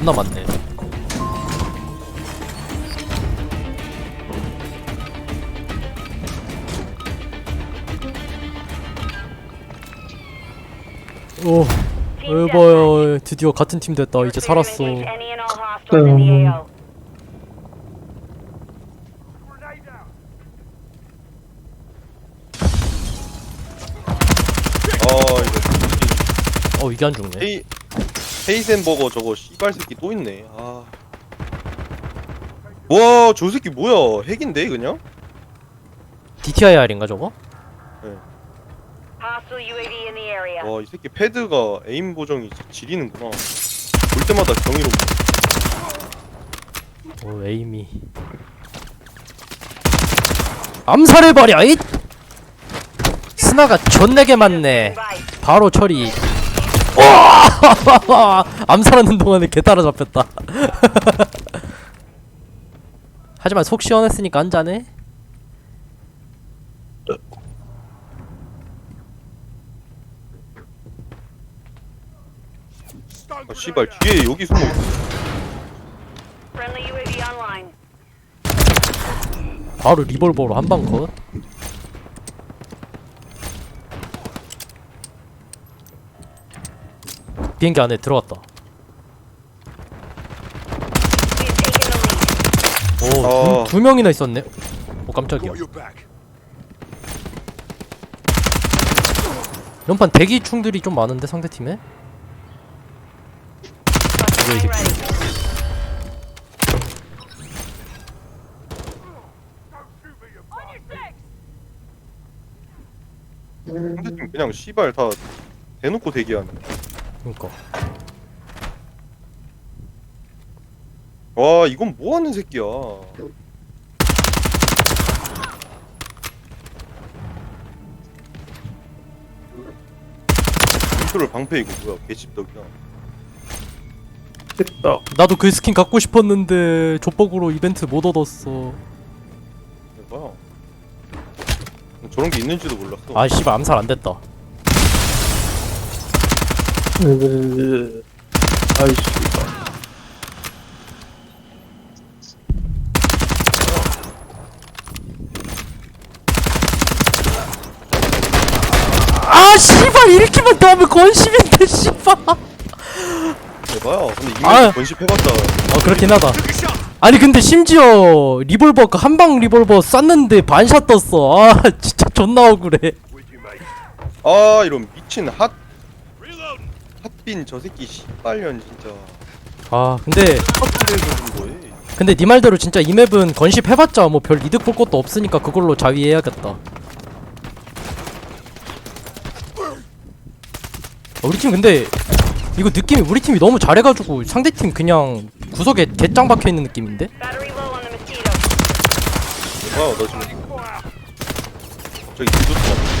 존나 많네. 오 여봐요 드디어 같은 팀 됐다. 이제 살았어. 음. 아 이거 어 이게 안 죽네. 헤이 헤이센버거 저거 씨발 새끼 또 있네. 아. 와, 저 새끼 뭐야? 핵인데 그냥? DTIR인가 저거? 와, 이 새끼 패드가 에임 보정이 지리는구나. 볼 때마다 경이롭네. 오 에이미 암살해버려 잇! 스나가 존내게 맞네 바로 처리 와! 암살하는 동안에 개 따라잡혔다 하지만 속 시원했으니까 한 잔해 아, 씨발 뒤에 여기 숨어 있어. 바로 리볼버로 한 방 컷. 비행기 안에 들어갔다. 오, 아. 두, 두 명이나 있었네. 오, 깜짝이야. 연판 대기 충들이 좀 많은데 상대 팀에? 상대팀 그냥 씨발 다 대놓고 대기하네. 그러니까. 와, 이건 뭐 하는 새끼야? 컨트롤 방패 이거 뭐야? 개씹덕이야. 됐다. 나도 그 스킨 갖고 싶었는데 족복으로 이벤트 못 얻었어. 뭐야? 저런 게 있는지도 몰랐어. 아 씨발 암살 안 됐다. 으, 아이씨. 아 씨발 이렇게만 더 하면 건심인데 씨발. 대봐요. 근데 이미 아. 번식해봤자 어 그렇긴 하다. 아니 근데 심지어 리볼버 그 한방 리볼버 쐈는데 반샷 떴어. 아 진짜 존나 억울해. 아 이런 미친 핫 핫빈 저 새끼 씨발년 진짜 아 근데 핫빈에서 준 거에 근데 네 말대로 진짜 이 맵은 건십 해봤자 뭐 별 이득 볼 것도 없으니까 그걸로 자위해야겠다. 어, 우리 팀 근데 이거 느낌이 우리 팀이 너무 잘해가지고 상대 팀 그냥 구석에 개짱 박혀 있는 느낌인데? 대봐요 나 지금 저기 뒤도 또